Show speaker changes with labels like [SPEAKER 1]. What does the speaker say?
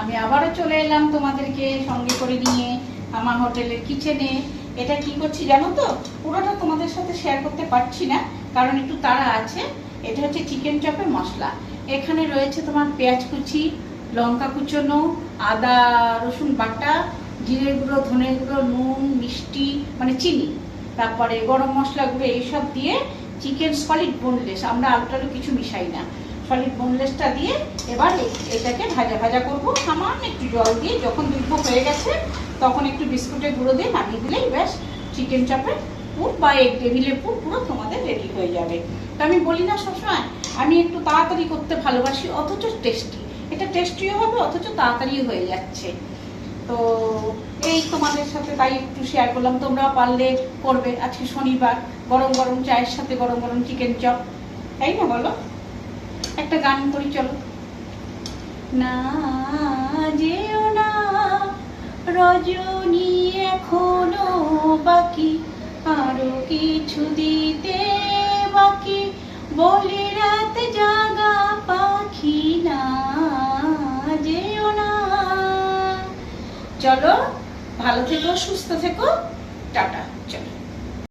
[SPEAKER 1] আমি আবারও চলে এলাম তোমাদেরকে সঙ্গে করে নিয়ে আমার হোটেলের কিচেনে। এটা কি করছি জানো তো? পুরোটা তোমাদের সাথে শেয়ার করতে পারছি না, কারণ একটু তাড়া আছে। এটা হচ্ছে চিকেন চপের মশলা। এখানে রয়েছে তোমার পেঁয়াজ কুচি, লঙ্কা কুচনো, আদা, রসুন বাটা, জিরে গুঁড়ো, ধনে গুঁড়ো, নুন, মিষ্টি মানে চিনি। তারপরে গরম মশলা গুঁড়ো এইসব দিয়ে চিকেন সলিড বোনলেস আমরা আলু টালু কিছু মিশাই না। সলিড বোনলেসটা দিয়ে এবার এটাকে ভাজা ভাজা করব। সামান্য একটু জল দিয়ে যখন দুটো হয়ে গেছে, তখন একটু বিস্কুটের গুঁড়ো দিয়ে নামিয়ে দিলেই ব্যাস চিকেন চাপের পুর বা এগ টেবিলের পুর পুরো তোমাদের রেডি হয়ে যাবে। তো আমি বলি না সবসময়, আমি একটু তাড়াতাড়ি করতে ভালোবাসি, অথচ টেস্টি এটা টেস্টিও হবে, অথচ তাড়াতাড়ি হয়ে যাচ্ছে। তো এই তোমাদের সাথে তাই একটু শেয়ার করলাম। তোমরা পারলে করবে। আজকে শনিবার, গরম গরম চায়ের সাথে গরম গরম চিকেন চপ তাই না বলো? একটা গান করি, চলো। না যেও না, রজনী এখনও বাকি, আরও কিছু দিতে বাকি, বলে রাত জাগা পাখি না যেও না। চলো, ভালো থেকো, সুস্থ থেকো, টাটা, চলো।